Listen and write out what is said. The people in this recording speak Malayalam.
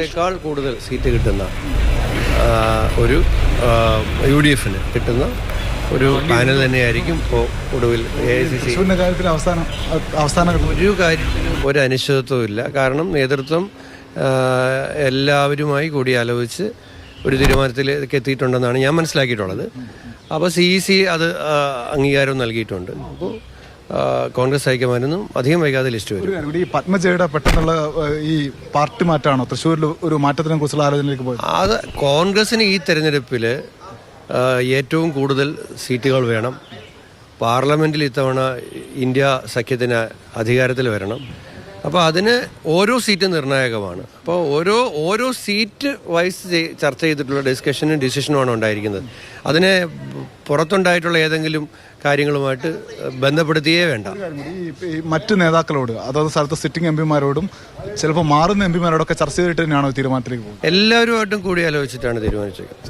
കോൺഗ്രസിനേക്കാൾ കൂടുതൽ സീറ്റ് കിട്ടുന്ന ഒരു യു ഡി എഫിന് കിട്ടുന്ന ഒരു പാനൽ തന്നെയായിരിക്കും ഇപ്പോൾ ഒടുവിൽ എ ഐ സി സി. കാര്യത്തിൽ അവസാനം അവസാന ഒരു കാര്യത്തിലും ഒരു അനിശ്ചിതത്വമില്ല ഇല്ല. കാരണം നേതൃത്വം എല്ലാവരുമായി കൂടി ആലോചിച്ച് ഒരു തീരുമാനത്തിലേക്ക് എത്തിയിട്ടുണ്ടെന്നാണ് ഞാൻ മനസ്സിലാക്കിയിട്ടുള്ളത്. അപ്പോൾ സി സി അത് അംഗീകാരം നൽകിയിട്ടുണ്ട്. അപ്പോൾ കോൺഗ്രസ് ഹൈക്കമാൻഡൊന്നും അധികം വൈകാതെ ലിസ്റ്റ് വരും. ഈ പത്മജയുടെ പെട്ടെന്നുള്ള ഈ പാർട്ടി മാറ്റാണോ തൃശ്ശൂരിൽ ഒരു മാറ്റത്തിനെ കുറിച്ചുള്ള ആലോചനയിലേക്ക് പോയി അത് കോൺഗ്രസിന് ഈ തെരഞ്ഞെടുപ്പിൽ ഏറ്റവും കൂടുതൽ സീറ്റുകൾ വേണം. പാർലമെന്റിൽ ഇത്തവണ ഇന്ത്യ സഖ്യത്തിന് അധികാരത്തിൽ വരണം. അപ്പോൾ അതിന് ഓരോ സീറ്റ് നിർണായകമാണ്. അപ്പോൾ ഓരോ ഓരോ സീറ്റ് വൈസ് ചർച്ച ചെയ്തിട്ടുള്ള ഡിസ്കഷനും ഡിസിഷനുമാണ് ഉണ്ടായിരിക്കുന്നത്. അതിനെ പുറത്തുണ്ടായിട്ടുള്ള ഏതെങ്കിലും കാര്യങ്ങളുമായിട്ട് ബന്ധപ്പെടുത്തിയേ വേണ്ട. മറ്റു ഈ- മറ്റ് നേതാക്കളോട് അതായത് സ്ഥലത്ത് സിറ്റിംഗ് എം പിമാരോടും ചിലപ്പോൾ മാറുന്ന എം പിമാരോടൊക്കെ ചർച്ച ചെയ്തിട്ട് തന്നെയാണോ തീരുമാനത്തിലേക്ക് പോകുന്നത്? എല്ലാവരുമായിട്ടും കൂടി ആലോചിച്ചിട്ടാണ് തീരുമാനിച്ചത്